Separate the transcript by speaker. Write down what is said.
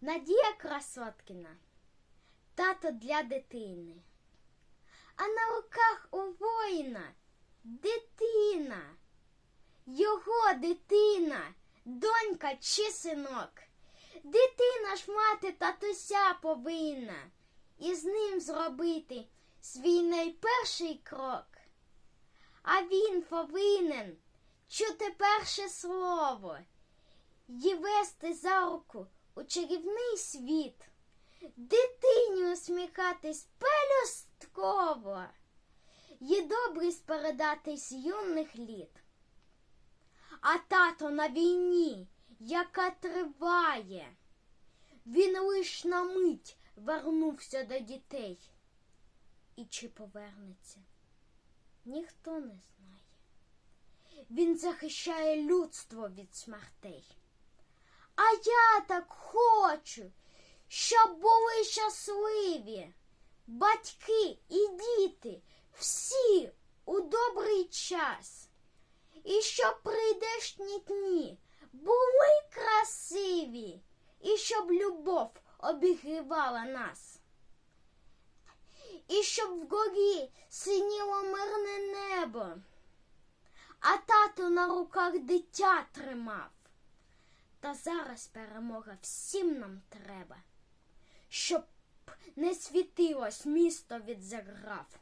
Speaker 1: Надія Красоткіна. Тато для дитини. А на руках у воїна дитина. Його дитина, донька чи синок. Дитина ж мати татуся повинна і з ним зробити свій найперший крок. А він повинен чути перше слово й вести за руку у чарівний світ, дитині усміхатись пелюстково, й добрість передати з юних літ. А тато на війні, яка триває, він лиш на мить вернувся до дітей. І чи повернеться, ніхто не знає. Він захищає людство від смертей. А я так хочу, щоб були щасливі батьки і діти всі у добрий час. І щоб прийдешні дні були красиві, і щоб любов обігрівала нас. І щоб вгорі синіло мирне небо, а тато на руках дитя тримав. Та зараз перемога всім нам треба, щоб не світилось місто від заграв.